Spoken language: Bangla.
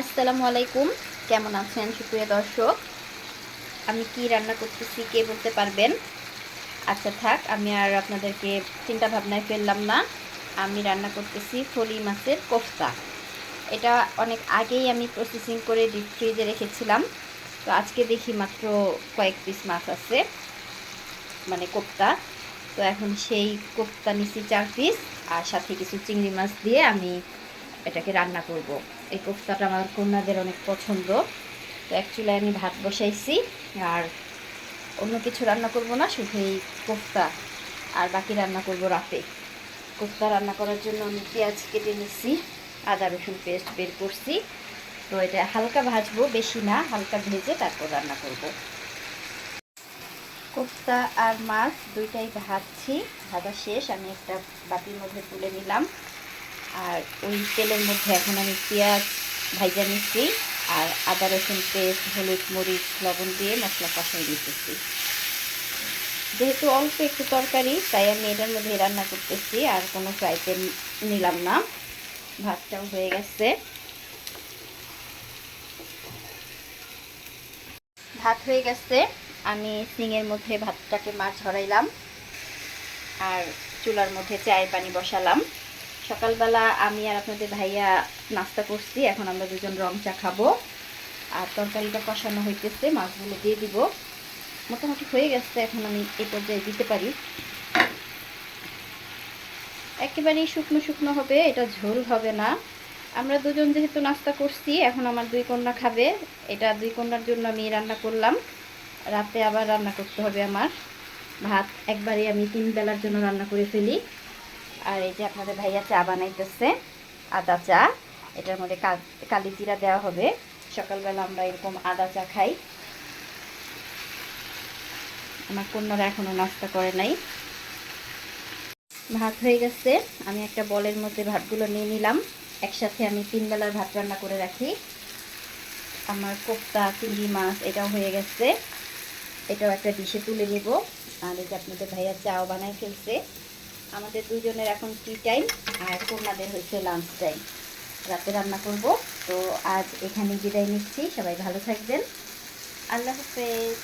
আসসালামু আলাইকুম। কেমন আছেন সুপ্রিয় দর্শক? আমি কি রান্না করতেছি, কে বলতে পারবেন? আচ্ছা থাক, আমি আর আপনাদেরকে চিন্তা ভাবনায় ফেললাম না। আমি রান্না করতেছি ফলি মাছের কোফতা। এটা অনেক আগেই আমি প্রসেসিং করে ডিপ ফ্রিজে রেখেছিলাম। তো আজকে দেখি মাত্র কয়েক পিস মাছ আছে মানে কোফতা। তো এখন সেই কোফতা নিছি চার পিস আর সাথে কিছু চিংড়ি মাছ দিয়ে আমি এটাকে রান্না করব। এই কোফতাটা আমার কন্যাদের অনেক পছন্দ। তো অ্যাকচুয়ালি আমি ভাত বসাইছি আর অন্য কিছু রান্না করব না, শুধু এই কোফতা। আর বাকি রান্না করব রাতে। কোফতা রান্না করার জন্য আমি পেঁয়াজ কেটে নিচ্ছি, আদা, রসুন পেস্ট বের করছি। তো এটা হালকা ভাজবো, বেশি না, হালকা ভেজে তারপর রান্না করব। কোফতা আর মাছ দুইটাই ভাজছি। ভাজা শেষ, আমি একটা বাটির মধ্যে তুলে নিলাম। আর ওই তেলের মধ্যে এখন আমি পেঁয়াজ ভাইজা নিচ্ছি আর আদা রসুন পেস্ট, হলুদ মরিচ, লবণ দিয়ে মশলা কষাই দিতেছি যেহেতু অল্প একটু তরকারি, তাই আমি এটার মধ্যে রান্না করতেছি আর কোনো ফ্রাই প্যান নিলাম না। ভাতটাও হয়ে গেছে। ভাত হয়ে গেছে। আমি সিংয়ের মধ্যে ভাতটাকে মাছ ঝরাইলাম আর চুলার মধ্যে চায়ের পানি বসালাম। সকালবেলা আমি আর আপনাদের ভাইয়া নাস্তা করছি, এখন আমরা দুজন রং চা খাব। আর তরকারিটা কষানো হইতেছে, মাছগুলো দিয়ে দিব। মোটামুটি হয়ে গেছে, এখন আমি এই পর্যায়ে দিতে পারি। একেবারেই শুকনো শুকনো হবে, এটা ঝোল হবে না। আমরা দুজন যেহেতু নাস্তা করছি, এখন আমার দুই কন্যা খাবে। এটা দুই কন্যার জন্য আমি রান্না করলাম। রাতে আবার রান্না করতে হবে আমার। ভাত একবারে আমি তিন বেলার জন্য রান্না করে ফেলি। আর এই যে আপনাদের ভাইয়া চা বানাইতেছে, আদা চা। এটার মধ্যে কালি জিরা দেওয়া হবে। সকালবেলা আমরা এরকম আদা চা খাই। আমার কন্যারা এখনও নাস্তা করে নাই। ভাত হয়ে গেছে। আমি একটা বলের মধ্যে ভাতগুলো নিয়ে নিলাম। একসাথে আমি তিন বেলার ভাত রান্না করে রাখি। আমার কোপ্তা চিংড়ি মাছ, এটাও হয়ে গেছে। এটাও একটা ডিশে তুলে নেব। আর এই যে আপনাদের ভাইয়া চাও বানাই ফেলছে। আমাদের দুজনের এখন টি টাইম আর কন্যাদের হচ্ছে লাঞ্চ টাইম রাতে রান্না করব। তো আজ এখানে বিদায় নিচ্ছি। সবাই ভালো থাকবেন। আল্লাহ হাফেজ।